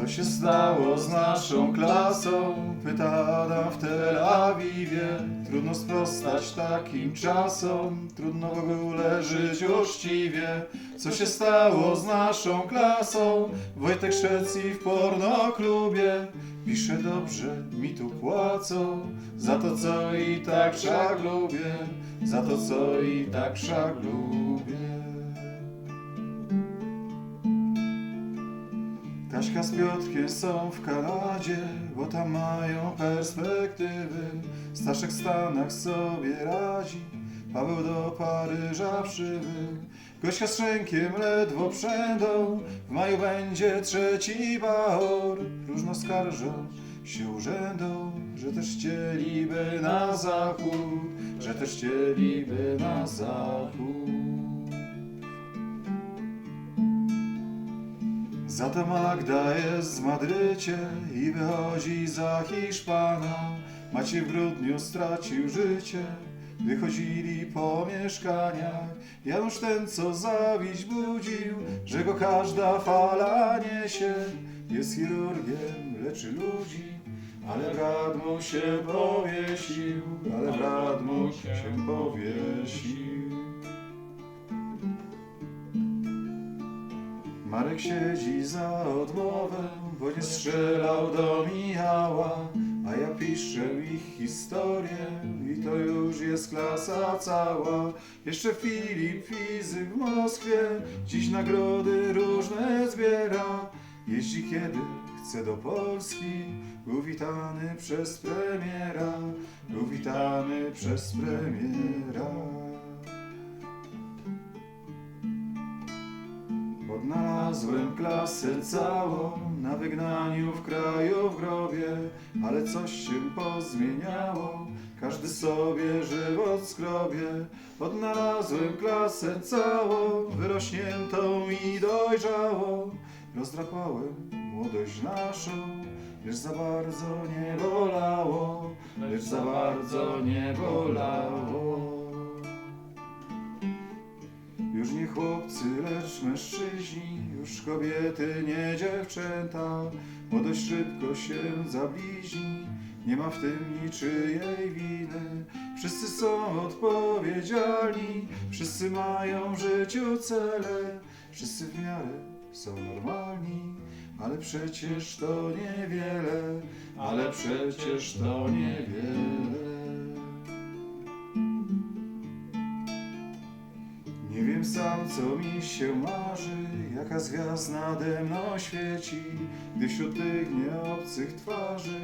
Co się stało z naszą klasą? Pyta Adam w Tel Awiwie. Trudno sprostać takim czasom, trudno w ogóle żyć uczciwie. Co się stało z naszą klasą? Wojtek Szwecji w pornoklubie. Pisze dobrze, mi tu płacą, za to co i tak żaglubię, za to co i tak żaglubię. Kaśka z Piotrkiem są w Kanadzie, bo tam mają perspektywy. Staszek w Stanach sobie radzi, Paweł do Paryża przybył. Gośka z Szczękiem ledwo przędą, w maju będzie trzeci bałor. Próżno skarżą się urzędom, że też chcieliby na zachód, że też chcieliby na zachód. Za to Magda jest w Madrycie i wychodzi za Hiszpana. Maciej w grudniu stracił życie, wychodzili po mieszkaniach. Janusz ten, co zawiść budził, że go każda fala niesie. Jest chirurgiem, leczy ludzi, ale brat mu się powiesił, ale brat mu się powiesił. Marek siedzi za odmowę, bo nie strzelał do Michała, a ja piszę ich historię i to już jest klasa cała. Jeszcze Filip Fizyk w Moskwie, dziś nagrody różne zbiera. Jeździ kiedy chce do Polski, uwitany przez premiera, uwitany przez premiera. Odnalazłem klasę całą na wygnaniu w kraju w grobie, ale coś się pozmieniało, każdy sobie żywot skrobie. Odnalazłem klasę całą, wyrośniętą i dojrzałą, rozdrapałem młodość naszą, lecz za bardzo nie bolało, lecz za bardzo nie bolało. Chłopcy, lecz mężczyźni, już kobiety, nie dziewczęta. Młodość szybko się zabliźni, nie ma w tym niczyjej winy. Wszyscy są odpowiedzialni, wszyscy mają w życiu cele, wszyscy w miarę są normalni, ale przecież to niewiele, ale przecież to niewiele. Sam, co mi się marzy, jaka gwiazd nade mną świeci, gdy wśród tych nieobcych twarzy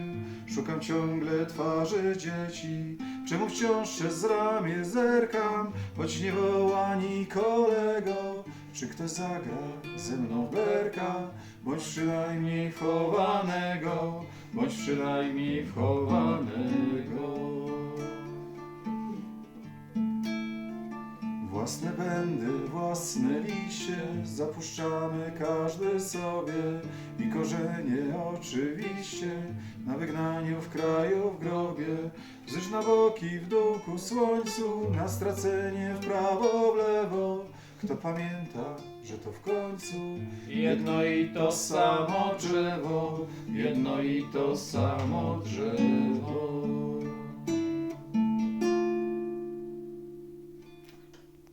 szukam ciągle twarzy dzieci. Czemu wciąż przez ramię zerkam, choć nie woła ni kolego? Czy ktoś zagra ze mną berka, bądź przynajmniej wchowanego, bądź przynajmniej wchowanego? Własne będy, własne liście, zapuszczamy każdy sobie i korzenie oczywiście. Na wygnaniu w kraju w grobie, wzwyż na boki w dół ku słońcu, na stracenie w prawo w lewo. Kto pamięta, że to w końcu? Jedno i to samo drzewo, jedno i to samo drzewo.